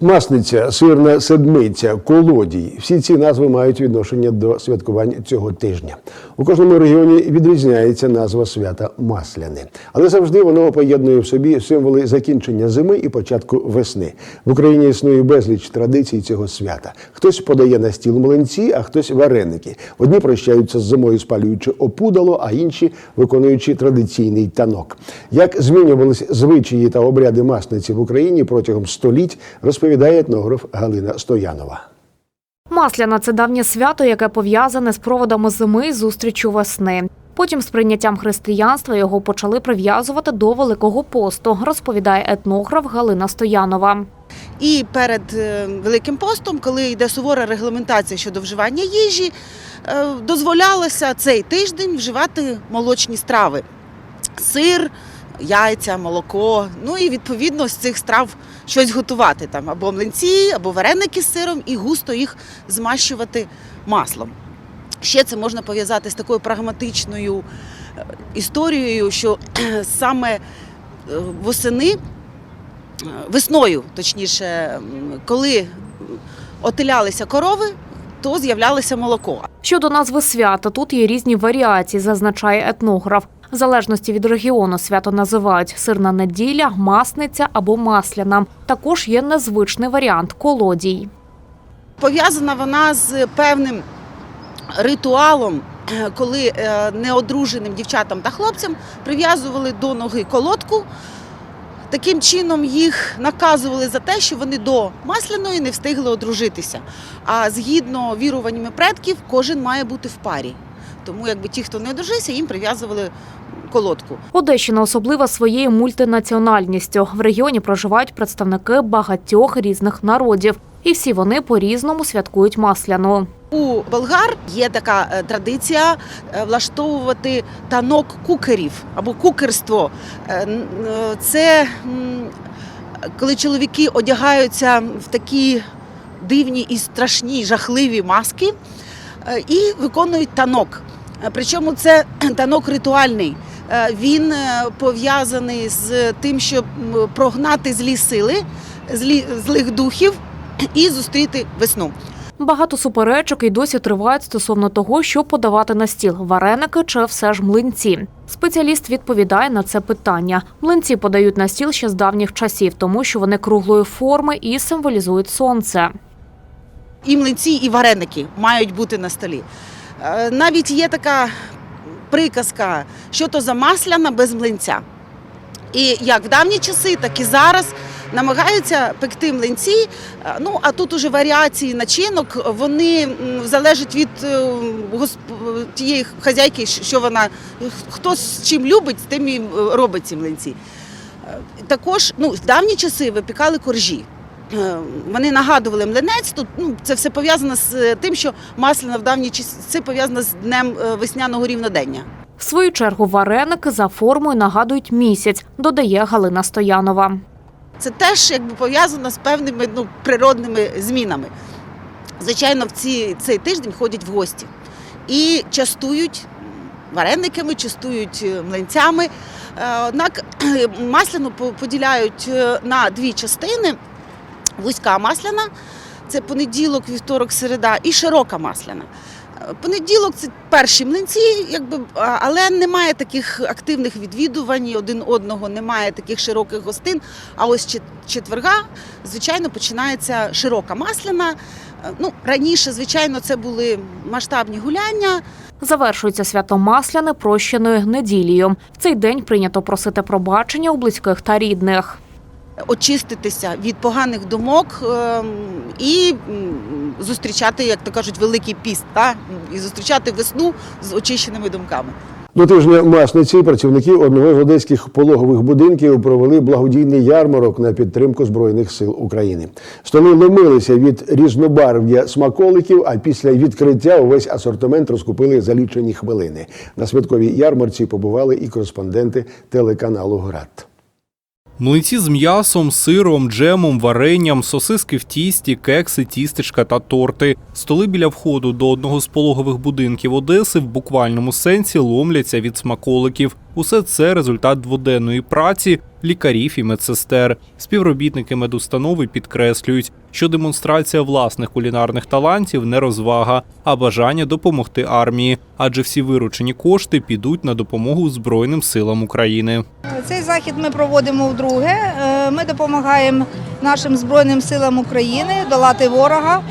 Масниця, сирна седмиця, колодій. Всі ці назви мають відношення до святкувань цього тижня. У кожному регіоні відрізняється назва свята Масляне, але завжди воно поєднує в собі символи закінчення зими і початку весни. В Україні існує безліч традицій цього свята. Хтось подає на стіл млинці, а хтось вареники. Одні прощаються з зимою, спалюючи опудало, а інші виконуючи традиційний танок. Як змінювались звичаї та обряди масниці в Україні протягом століть, розповідає етнограф Галина Стоянова. Масляна це давнє свято, яке пов'язане з проводами зими і зустрічю весни. Потім з прийняттям християнства його почали прив'язувати до Великого посту, розповідає етнограф Галина Стоянова. І перед е, Великим постом, коли йде сувора регламентація щодо вживання їжі, е, дозволялося цей тиждень вживати молочні страви: сир, яйця, молоко. Ну і відповідно з цих страв щось готувати там або млинці, або вареники з сиром, і густо їх змащувати маслом. Ще це можна пов'язати з такою прагматичною е, історією, що саме е, восени е, весною, точніше, коли отелялися корови, то з'являлося молоко. Щодо назви свята, тут є різні варіації, зазначає етнограф. В залежності від регіону свято називають сирна неділя, масниця або масляна. Також є незвичний варіант колодій. Пов'язана вона з певним ритуалом, е, коли е, неодруженим дівчатам та хлопцям прив'язували до ноги колодку. Таким чином їх наказували за те, що вони до масляної не встигли одружитися. А згідно віруваннями предків, кожен має бути в парі. Тому якби ті, хто не одружився, їм прив'язували колодку. Одещина особлива своєю мультинаціональністю. В регіоні проживають представники багатьох різних народів, і всі вони по-різному святкують масляну. У болгар є така е, традиція е, влаштовувати танок кукерів або кукерство. Е, Це коли чоловіки одягаються в такі дивні і страшні жахливі маски і виконують танок. Е, Причому це танок ритуальний. Е, Він е, пов'язаний з тим, щоб прогнати злі сили, злі, злих духів і зустріти весну. Багато суперечок і досі тривають стосовно того, що подавати на стіл вареники чи все ж млинці. Спеціаліст відповідає на це питання. Млинці подають на стіл ще з давніх часів, тому що вони круглої форми і символізують сонце. і млинці, і вареники мають бути на столі. Е, Навіть є така приказка, що то за масляна без млинця. І як в давні часи, так і зараз намагаються пекти млинці. Е, Ну а тут уже варіації начинок, вони залежать від е, госп- тієї хазяйки, що вона хто з чим любить, тим і робить ці млинці. Також ну, в давні часи випікали коржі. Е, Вони нагадували млинець. Тут ну, це все пов'язано з е, тим, що масляна в давні часи пов'язана з днем е, весняного рівнодення. В свою чергу вареники за формою нагадують місяць, додає Галина Стоянова. Це теж якби пов'язано з певними ну, природними змінами. Звичайно, в ці, цей тиждень ходять в гості і частують варениками, частують млинцями. Однак масляну по- поділяють на дві частини: вузька масляна це понеділок, вівторок, середа, і широка масляна. Е, Понеділок це перші млинці, якби, але немає таких активних відвідувань один одного, немає таких широких гостин. А ось четверга, звичайно, починається широка масляна. Е, Ну, раніше, звичайно, це були масштабні гуляння. Завершується свято Масляне прощеною неділею. В цей день прийнято просити пробачення у близьких та рідних. Очиститися від поганих думок ем, і зустрічати, як то кажуть, великий піст, та? і зустрічати весну з очищеними думками. До тижня масниці працівники одного з одеських пологових будинків провели благодійний ярмарок на підтримку збройних сил України. Столи ломилися від різнобарв'я смаколиків, а після відкриття увесь асортимент розкупили за лічені хвилини. На святковій ярмарці побували і кореспонденти телеканалу Град. Млинці з м'ясом, сиром, джемом, варенням, сосиски в тісті, кекси, тістечка та торти. Столи біля входу до одного з пологових будинків Одеси в буквальному сенсі ломляться від смаколиків. Усе це результат дводенної праці лікарів і медсестер. Співробітники медустанови підкреслюють, що демонстрація власних кулінарних талантів не розвага, а бажання допомогти армії, адже всі виручені кошти підуть на допомогу Збройним силам України. Цей захід ми проводимо вдруге. Е, Ми допомагаємо нашим Збройним силам України долати ворога.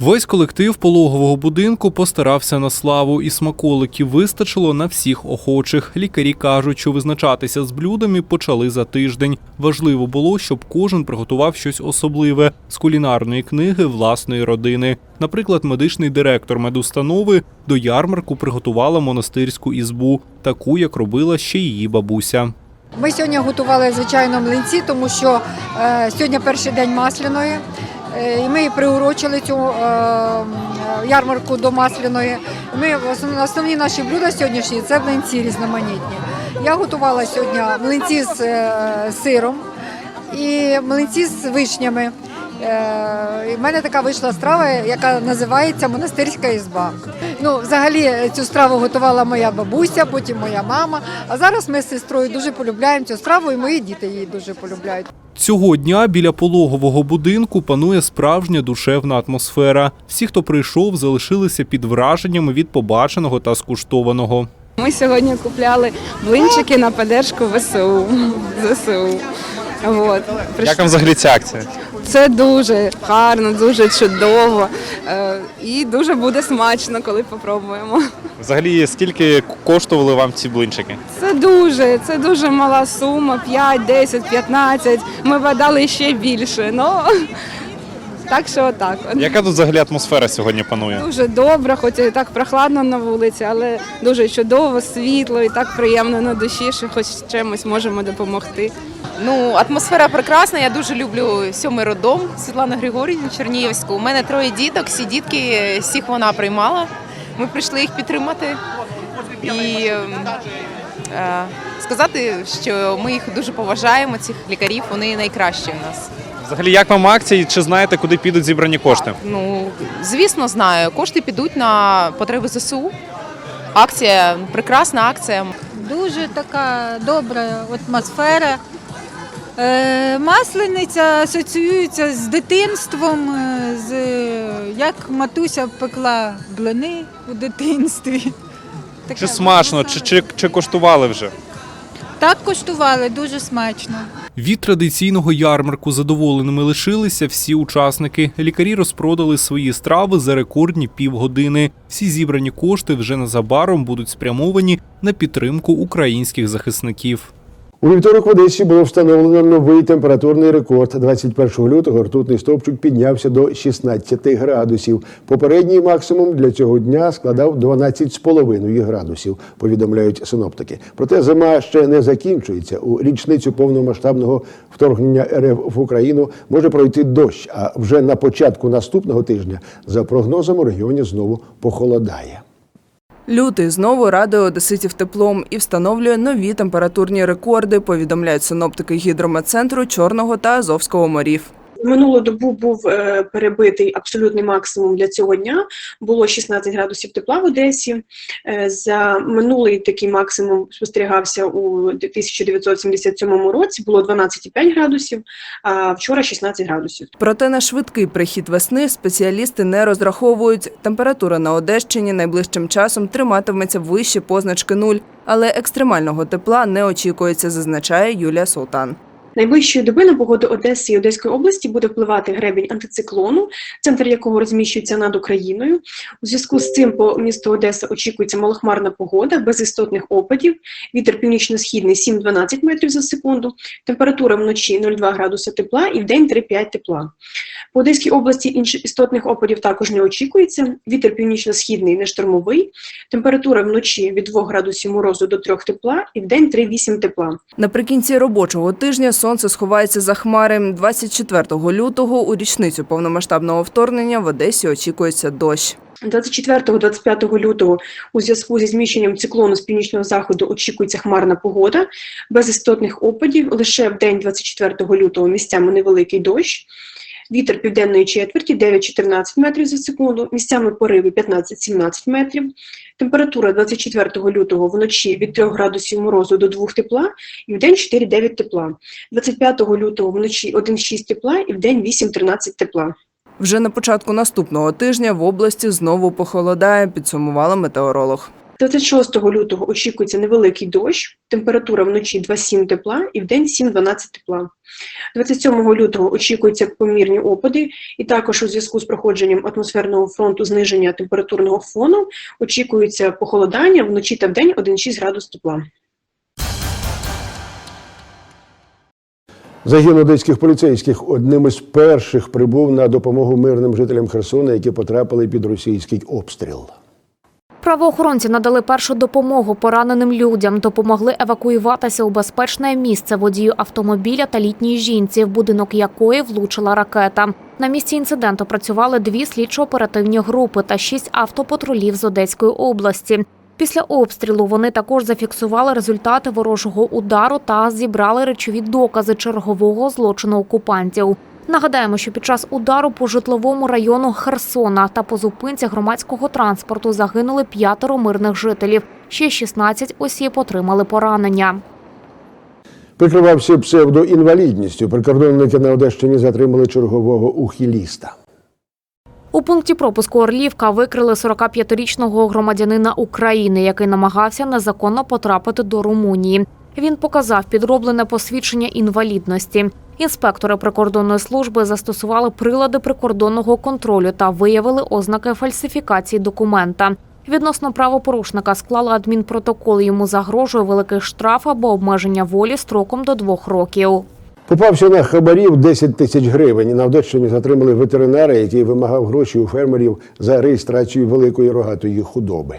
Весь колектив пологового будинку постарався на славу, і смаколиків вистачило на всіх охочих. Лікарі кажуть, що визначатися з блюдами почали за тиждень. Важливо було, щоб кожен приготував щось особливе з кулінарної книги власної родини. Наприклад, медичний директор медустанови до ярмарку приготувала монастирську ізбу, таку як робила ще її бабуся. Ми сьогодні готували звичайно млинці, тому що е, сьогодні перший день масляної. Е, ми приурочили цю е, ярмарку до масляної. Ми основ- основні наші блюда сьогоднішні це млинці різноманітні. Я готувала сьогодні млинці з е, сиром і млинці з вишнями. В мене така вийшла страва, яка називається монастирська ізба. Ну, взагалі, цю страву готувала моя бабуся, потім моя мама. А зараз ми з сестрою дуже полюбляємо цю страву, і мої діти її дуже полюбляють. Цього дня біля пологового будинку панує справжня душевна атмосфера. Всі, хто прийшов, залишилися під враженнями від побаченого та скуштованого. Ми сьогодні купляли блинчики на поддержку ВСУ. ЗСУ. От. Як вам взагалі ця акція? Це дуже гарно, дуже чудово е, і дуже буде смачно, коли попробуємо. Взагалі, скільки коштували вам ці блинчики? Це дуже, це дуже мала сума, 5, 10, 15. Ми б ще більше. Ну, так що так. Яка тут взагалі атмосфера сьогодні панує? Дуже добре, хоч і так прохладно на вулиці, але дуже чудово, світло і так приємно на душі, що хоч чимось можемо допомогти. Ну, атмосфера прекрасна. Я дуже люблю сьомий роддом Світлану Григорівну Чернігівську. У мене троє діток, всі дітки, всіх вона приймала. Ми прийшли їх підтримати і е, сказати, що ми їх дуже поважаємо, цих лікарів. Вони найкращі у нас. Взагалі, як вам акції? Чи знаєте, куди підуть зібрані кошти? Ну, звісно, знаю. Кошти підуть на потреби ЗСУ. Акція, прекрасна акція. Дуже така добра атмосфера. Е, Маслениця асоціюється з дитинством, е, з як матуся пекла блини у дитинстві. Така Чи смачно, чи, чи, чи коштували вже? Так коштували, дуже смачно. Від традиційного ярмарку задоволеними лишилися всі учасники. Лікарі розпродали свої страви за рекордні півгодини. Всі зібрані кошти вже незабаром будуть спрямовані на підтримку українських захисників. У вівторок в Одесі було встановлено новий температурний рекорд. 21 лютого ртутний стовпчик піднявся до 16 градусів. Попередній максимум для цього дня складав 12,5 градусів, повідомляють синоптики. Проте зима ще не закінчується. У річницю повномасштабного вторгнення РФ в Україну може пройти дощ. А вже на початку наступного тижня, за прогнозом, у регіоні знову похолодає. Лютий знову радує одеситів теплом і встановлює нові температурні рекорди, повідомляють синоптики гідрометцентру Чорного та Азовського морів. Минулу добу був е, перебитий абсолютний максимум для цього дня. Було 16 градусів тепла в Одесі. Е, за минулий такий максимум спостерігався у 1977 році. Було 12,5 градусів, а вчора 16 градусів. Проте на швидкий прихід весни спеціалісти не розраховують. Температура на Одещині найближчим часом триматиметься вище позначки нуль, але екстремального тепла не очікується, зазначає Юлія Султан. Найближчої доби на погоду Одеси і Одеської області буде впливати гребінь антициклону, центр якого розміщується над Україною. У зв'язку з цим по місту Одеса очікується малохмарна погода без істотних опадів. Вітер північно-східний 7-12 метрів за секунду. Температура вночі 0,2 градуса тепла і вдень 3-5 тепла. По Одеській області інших істотних опадів також не очікується. Вітер північно-східний не штормовий. Температура вночі від 2 градусів морозу до 3 тепла і вдень 3-8 тепла. Наприкінці робочого тижня сонце сховається за хмари. 24 лютого у річницю повномасштабного вторгнення в Одесі очікується дощ. 24-25 лютого у зв'язку зі зміщенням циклону з північного заходу очікується хмарна погода, без істотних опадів. Лише в день 24 лютого місцями невеликий дощ. Вітер південної четверті 9-14 метрів за секунду, місцями пориви 15-17 метрів. Температура 24 лютого вночі від 3 градусів морозу до 2 тепла і в день 4-9 тепла. 25 лютого вночі 1-6 тепла і в день 8-13 тепла. Вже на початку наступного тижня в області знову похолодає, підсумувала метеоролог. 26 лютого очікується невеликий дощ, температура вночі 2-7 тепла і в день 7-12 тепла. 27 лютого очікуються помірні опади, і також у зв'язку з проходженням атмосферного фронту зниження температурного фону очікується похолодання вночі та вдень 1-6 градус тепла. Загін одеських поліцейських одним із перших прибув на допомогу мирним жителям Херсона, які потрапили під російський обстріл. Правоохоронці надали першу допомогу пораненим людям, допомогли евакуюватися у безпечне місце водію автомобіля та літній жінці, в будинок якої влучила ракета. На місці інциденту працювали дві слідчо-оперативні групи та шість автопатрулів з Одеської області. Після обстрілу вони також зафіксували результати ворожого удару та зібрали речові докази чергового злочину окупантів. Нагадаємо, що під час удару по житловому району Херсона та по зупинці громадського транспорту загинули п'ятеро мирних жителів. Ще 16 осіб отримали поранення. Прикривався псевдоінвалідністю. Прикордонники на Одещині затримали чергового ухиліста. У пункті пропуску Орлівка викрили 45-річного громадянина України, який намагався незаконно потрапити до Румунії. Він показав підроблене посвідчення інвалідності. Інспектори прикордонної служби застосували прилади прикордонного контролю та виявили ознаки фальсифікації документа. Відносно правопорушника склали адмінпротокол. Йому загрожує великий штраф або обмеження волі строком до двох років. Попався на хабарів 10 тисяч гривень. На Одещині затримали ветеринара, який вимагав гроші у фермерів за реєстрацію великої рогатої худоби.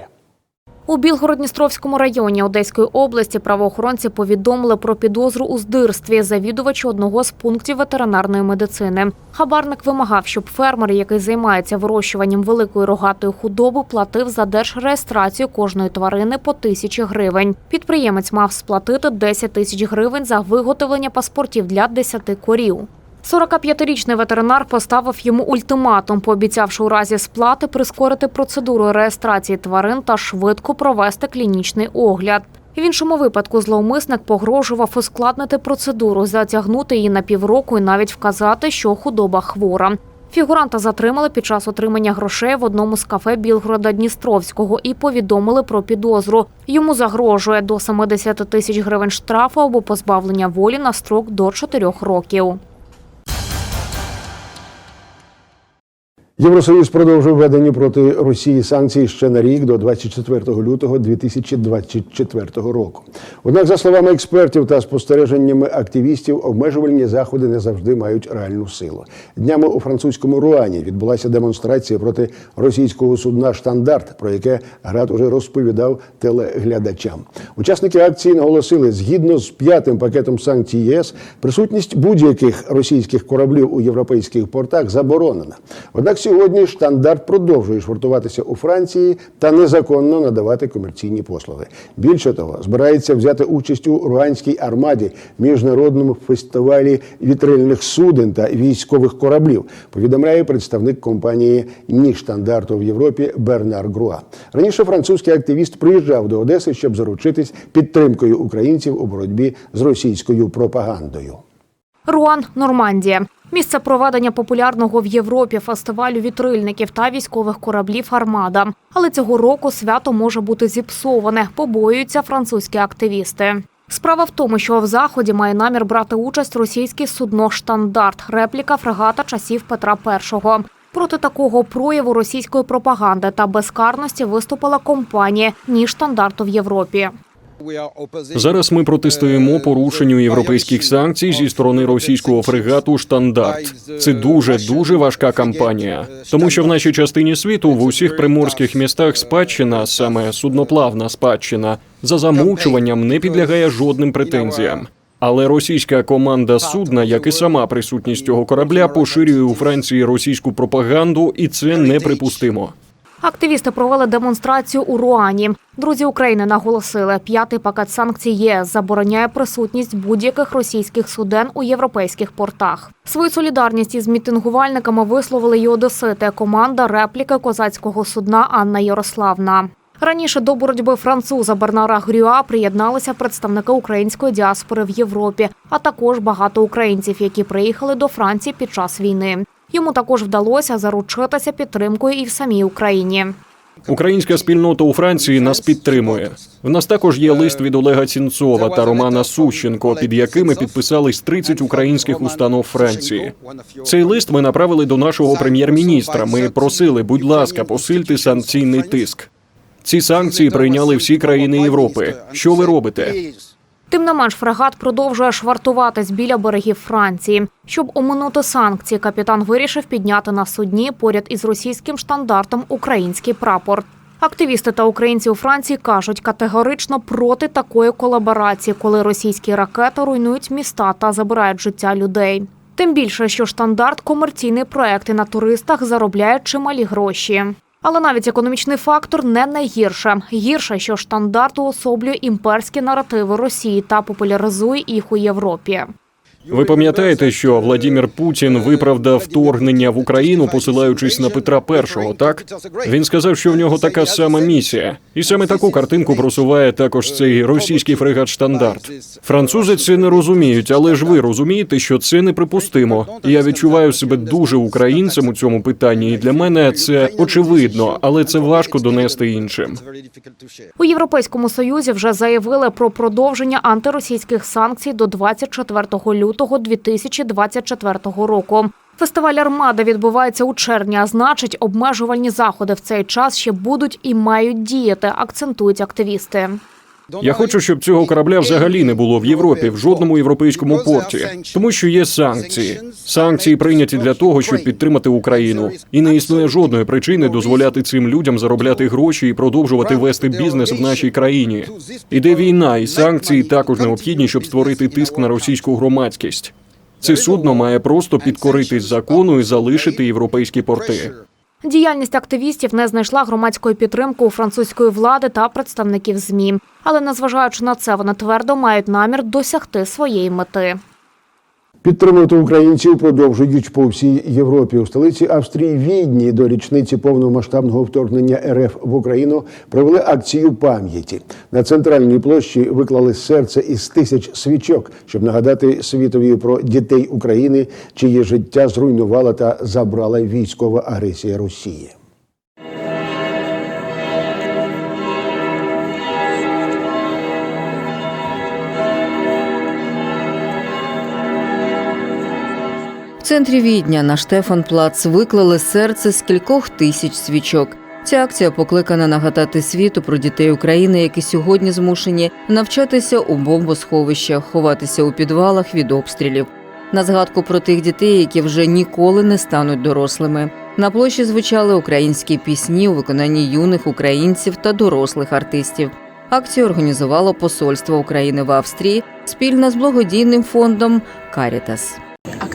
У Білгород-Дністровському районі Одеської області правоохоронці повідомили про підозру у здирстві завідувачу одного з пунктів ветеринарної медицини. Хабарник вимагав, щоб фермер, який займається вирощуванням великої рогатої худоби, платив за держреєстрацію кожної тварини по тисячі гривень. Підприємець мав сплатити 10 тисяч гривень за виготовлення паспортів для 10 корів. 45-річний ветеринар поставив йому ультиматум, пообіцявши у разі сплати прискорити процедуру реєстрації тварин та швидко провести клінічний огляд. В іншому випадку зловмисник погрожував ускладнити процедуру, затягнути її на півроку і навіть вказати, що худоба хвора. Фігуранта затримали під час отримання грошей в одному з кафе Білгорода Дністровського і повідомили про підозру. Йому загрожує до 70 тисяч гривень штрафу або позбавлення волі на строк до 4 років. Євросоюз продовжив введені проти Росії санкції ще на рік до 24 лютого 2024 року. Однак, за словами експертів та спостереженнями активістів, обмежувальні заходи не завжди мають реальну силу. Днями у французькому Руані відбулася демонстрація проти російського судна Штандарт, про яке Град уже розповідав телеглядачам. Учасники акції наголосили, згідно з п'ятим пакетом санкцій ЄС, присутність будь-яких російських кораблів у європейських портах заборонена. Однак сьогодні штандарт продовжує швартуватися у Франції та незаконно надавати комерційні послуги. Більше того, збирається взяти участь у руанській армаді міжнародному фестивалі вітрильних суден та військових кораблів. Повідомляє представник компанії Ні штандарту в Європі Бернар Груа. Раніше французький активіст приїжджав до Одеси, щоб заручитись підтримкою українців у боротьбі з російською пропагандою. Руан, Нормандія. Місце проведення популярного в Європі фестивалю вітрильників та військових кораблів Армада. Але цього року свято може бути зіпсоване, побоюються французькі активісти. Справа в тому, що в заході має намір брати участь російське судно Штандарт, репліка фрегата часів Петра І. Проти такого прояву російської пропаганди та безкарності виступила компанія ні штандарту в Європі. Зараз ми протистоїмо порушенню європейських санкцій зі сторони російського фрегату Штандарт. Це дуже дуже важка кампанія, тому що в нашій частині світу в усіх приморських містах спадщина, саме судноплавна спадщина, за замовчуванням не підлягає жодним претензіям. Але російська команда судна, як і сама присутність цього корабля, поширює у Франції російську пропаганду, і це неприпустимо. Активісти провели демонстрацію у Руані. Друзі України наголосили, п'ятий пакет санкцій ЄС забороняє присутність будь-яких російських суден у європейських портах. Свою солідарність із мітингувальниками висловили й одесити, команда репліки козацького судна Анна Ярославна. Раніше до боротьби француза Бернара Грюа приєдналися представники української діаспори в Європі, а також багато українців, які приїхали до Франції під час війни. Йому також вдалося заручитися підтримкою і в самій Україні. Українська спільнота у Франції нас підтримує. В нас також є лист від Олега Цінцова та Романа Сущенко, під якими підписались 30 українських установ Франції. Цей лист ми направили до нашого прем'єр-міністра. Ми просили, будь ласка, посильте санкційний тиск. Ці санкції прийняли всі країни Європи. Що ви робите? Тим не менш, фрегат продовжує швартуватись біля берегів Франції. Щоб оминути санкції, капітан вирішив підняти на судні поряд із російським штандартом український прапор. Активісти та українці у Франції кажуть категорично проти такої колаборації, коли російські ракети руйнують міста та забирають життя людей. Тим більше, що штандарт комерційний проект і на туристах заробляє чималі гроші. Але навіть економічний фактор не найгірше. Гірше, що штандарт уособлює імперські наративи Росії та популяризує їх у Європі. Ви пам'ятаєте, що Владімір Путін виправдав вторгнення в Україну, посилаючись на Петра І, так? Він сказав, що в нього така сама місія, і саме таку картинку просуває також цей російський фрегат штандарт. Французи це не розуміють, але ж ви розумієте, що це неприпустимо. Я відчуваю себе дуже українцем у цьому питанні, і для мене це очевидно, але це важко донести іншим. У Європейському Союзі вже заявили про продовження антиросійських санкцій до 24 лютого 2024 року. Фестиваль Армада відбувається у червні, а значить, обмежувальні заходи в цей час ще будуть і мають діяти, акцентують активісти. Я хочу, щоб цього корабля взагалі не було в Європі, в жодному європейському порті, тому що є санкції. Санкції прийняті для того, щоб підтримати Україну, і не існує жодної причини дозволяти цим людям заробляти гроші і продовжувати вести бізнес в нашій країні. Іде війна, і санкції також необхідні, щоб створити тиск на російську громадськість. Це судно має просто підкоритись закону і залишити європейські порти. Діяльність активістів не знайшла громадської підтримки у французької влади та представників ЗМІ. Але незважаючи на це, вони твердо мають намір досягти своєї мети. Підтримувати українців продовжують по всій Європі. У столиці Австрії Відні до річниці повномасштабного вторгнення РФ в Україну провели акцію пам'яті. На центральній площі виклали серце із тисяч свічок, щоб нагадати світові про дітей України, чиє життя зруйнувала та забрала військова агресія Росії. Центрі Відня на Штефанплац виклали серце з кількох тисяч свічок. Ця акція покликана нагадати світу про дітей України, які сьогодні змушені навчатися у бомбосховищах, ховатися у підвалах від обстрілів. На згадку про тих дітей, які вже ніколи не стануть дорослими. На площі звучали українські пісні у виконанні юних українців та дорослих артистів. Акцію організувало Посольство України в Австрії спільно з благодійним фондом Карітас.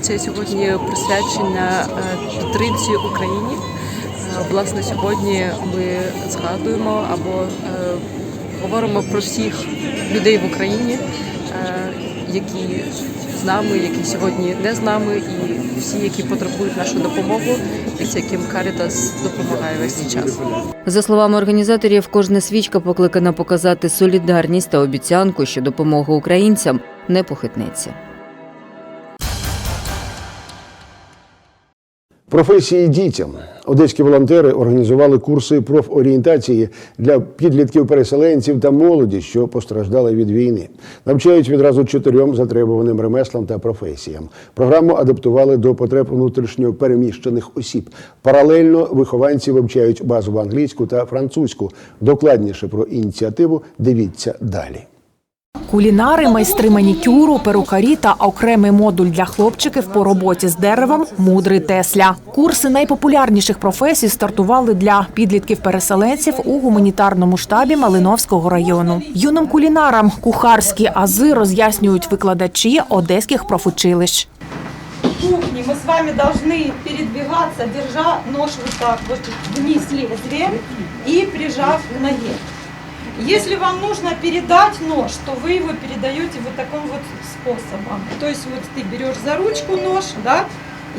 Акція сьогодні присвячена е, підтримці Україні. Е, Власне, сьогодні ми згадуємо або е, говоримо про всіх людей в Україні, які з нами, які сьогодні не з нами, і всі, які потребують нашу допомогу, і з яким Карітас допомагає весь цей час. За словами організаторів, кожна свічка покликана показати солідарність та обіцянку, що допомога українцям не похитнеться. Професії дітям одеські волонтери організували курси профорієнтації для підлітків-переселенців та молоді, що постраждали від війни. Навчають відразу чотирьом затребуваним ремеслам та професіям. Програму адаптували до потреб внутрішньо переміщених осіб. Паралельно вихованці вивчають базову англійську та французьку. Докладніше про ініціативу дивіться далі. Кулінари, майстри манікюру, перукарі та окремий модуль для хлопчиків по роботі з деревом мудрий Тесля. Курси найпопулярніших професій стартували для підлітків-переселенців у гуманітарному штабі Малиновського району. Юним кулінарам кухарські ази роз'яснюють викладачі одеських профучилищ. кухне мы с вами должны передвигаться, держа нож вот так вниз лезвием и прижав к ноге. Если вам нужно передать нож, то вы его передаете вот таким вот способом. То есть вот ты берешь за ручку нож, да,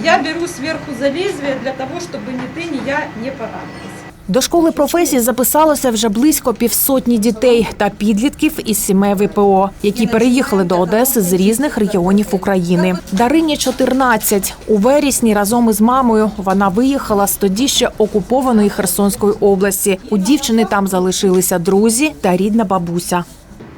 я беру сверху за лезвие для того, чтобы ни ты, ни я не поранились. До школи професій записалося вже близько півсотні дітей та підлітків із сімей ВПО, які переїхали до Одеси з різних регіонів України. Дарині 14. У вересні разом із мамою вона виїхала з тоді ще окупованої Херсонської області. У дівчини там залишилися друзі та рідна бабуся.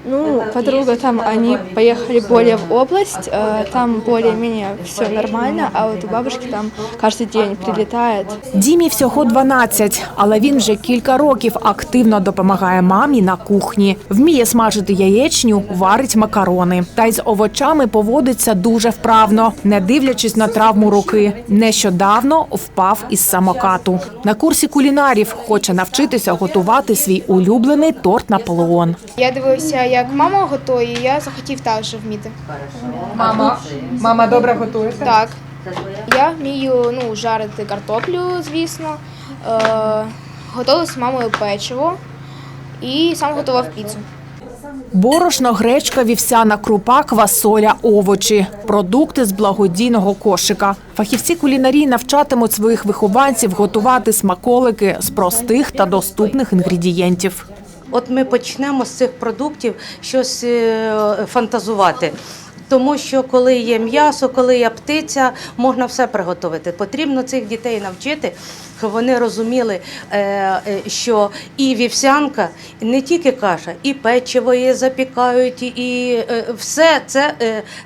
Ну, подруга там, они поехали более в область, э, там более-менее все нормально, а вот у бабушки там каждый день прилетает. Дімі всього 12, але він вже кілька років активно допомагає мамі на кухні. Вміє смажити яєчню, варить макарони. Та й з овочами поводиться дуже вправно, не дивлячись на травму руки. Нещодавно впав із самокату. На курсі кулінарів хоче навчитися готувати свій улюблений торт Наполеон. Я дивився, як мама готує, я захотів також вміти. Мама, мама добре готує? Так. Я вмію ну, жарити картоплю, звісно. Е, готувала з мамою печиво і сам готував піцу. Борошно, гречка, вівсяна крупа, квасоля, овочі, продукти з благодійного кошика. Фахівці кулінарії навчатимуть своїх вихованців готувати смаколики з простих та доступних інгредієнтів. От ми почнемо з цих продуктів щось е, фантазувати. Тому що коли є м'ясо, коли є птиця, можна все приготувати. Потрібно цих дітей навчити, щоб вони розуміли, е, е, що і вівсянка, не тільки каша, і печиво її запікають, і все це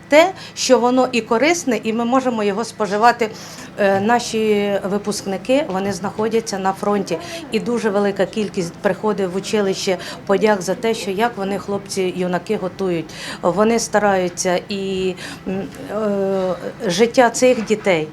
те, що воно і корисне, і ми можемо його споживати. Е, Наші випускники вони знаходяться на фронті, і дуже велика кількість приходить в училище подяк за те, що як вони хлопці, юнаки готують. Вони стараються, і е, життя цих дітей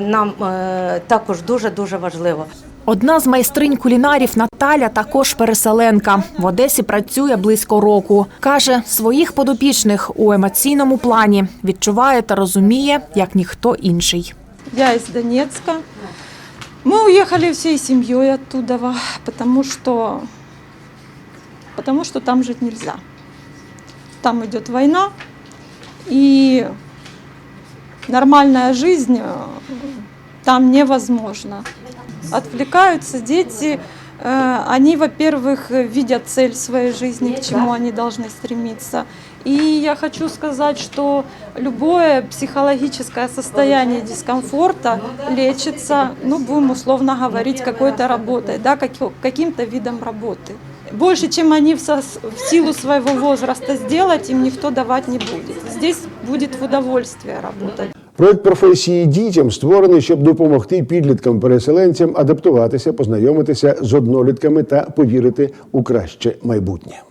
нам е, також дуже дуже важливо. Одна з майстринь кулінарів Наталя також переселенка. В Одесі працює близько року. Каже, своїх подопічних у емоційному плані відчуває та розуміє, як ніхто інший. Я из Донецка. Мы уехали всей семьей оттуда, потому что, потому что там жить нельзя. Там идет война, и нормальная жизнь э, там невозможна. Отвлекаются дети, э, они, во-первых, видят цель своей жизни, к чему они должны стремиться. И я хочу сказать, что любое психологическое состояние дискомфорта лечится, ну, будем условно говорить, какой-то работой, да, каким-то видом работы. Больше, чем они в, силу своего возраста сделать, им никто давать не будет. Здесь будет в удовольствие работать. Проект професії дітям створений, щоб допомогти підліткам-переселенцям адаптуватися, познайомитися з однолітками та повірити у краще майбутнє.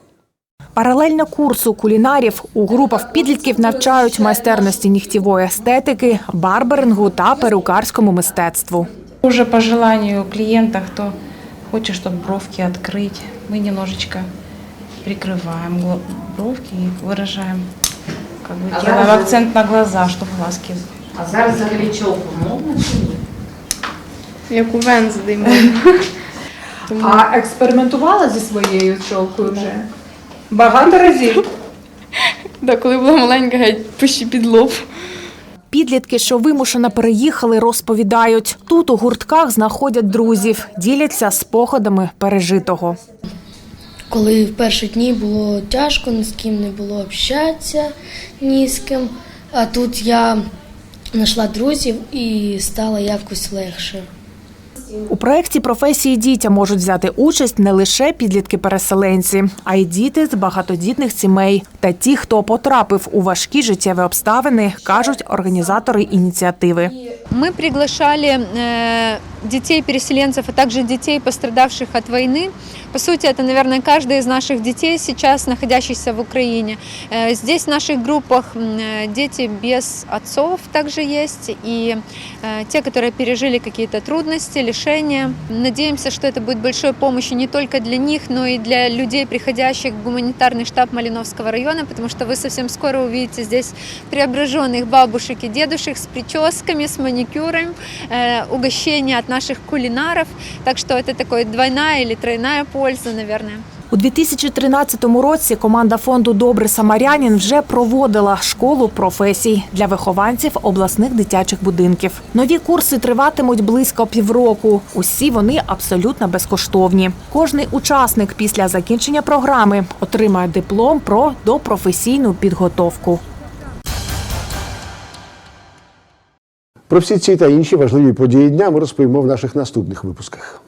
Паралельно курсу кулінарів у групах підлітків навчають майстерності нігтєвої естетики, барберингу та перукарському мистецтву. Уже по желанию клиента, кто хочет, чтобы бровки открыть, мы немножечко прикрываем гла- бровки и выражаем, как бы А делаем зараз- акцент на глаза, чтобы глазки. А зараз взагалі чолку модно чи ні? Як у Венздей А експериментувала зі своєю чолкою вже? Багато разів. Да, коли була маленька, геть пущі під лоб. Підлітки, що вимушено переїхали, розповідають. Тут у гуртках знаходять друзів, діляться спогадами пережитого. Коли в перші дні було тяжко, ні з ким не було общатися, ні з ким. А тут я знайшла друзів і стало якось легше. У проєкті професії дітям можуть взяти участь не лише підлітки-переселенці, а й діти з багатодітних сімей та ті, хто потрапив у важкі життєві обставини, кажуть організатори ініціативи. Мы приглашали э, детей-переселенцев, а также детей, пострадавших от войны, По сути, это, наверное, каждый из наших детей сейчас, находящихся в Украине. Э, Здесь в наших группах э, дети без отцов также есть, и э, те, которые пережили какие-то трудности, лишения. Надеемся, что это будет большой помощью не только для них, но и для людей, приходящих в гуманитарный штаб Малиновского района, потому что вы совсем скоро увидите здесь преображенных бабушек и дедушек с прическами, с маникюром, угощения от наших кулинаров. Так что это такой двойная или тройная польза, наверное. У 2013 році команда фонду Добрий самарянин вже проводила школу професій для вихованців обласних дитячих будинків. Нові курси триватимуть близько півроку. Усі вони абсолютно безкоштовні. Кожний учасник після закінчення програми отримає диплом про допрофесійну підготовку. Про всі ці та інші важливі події дня ми розповімо в наших наступних випусках.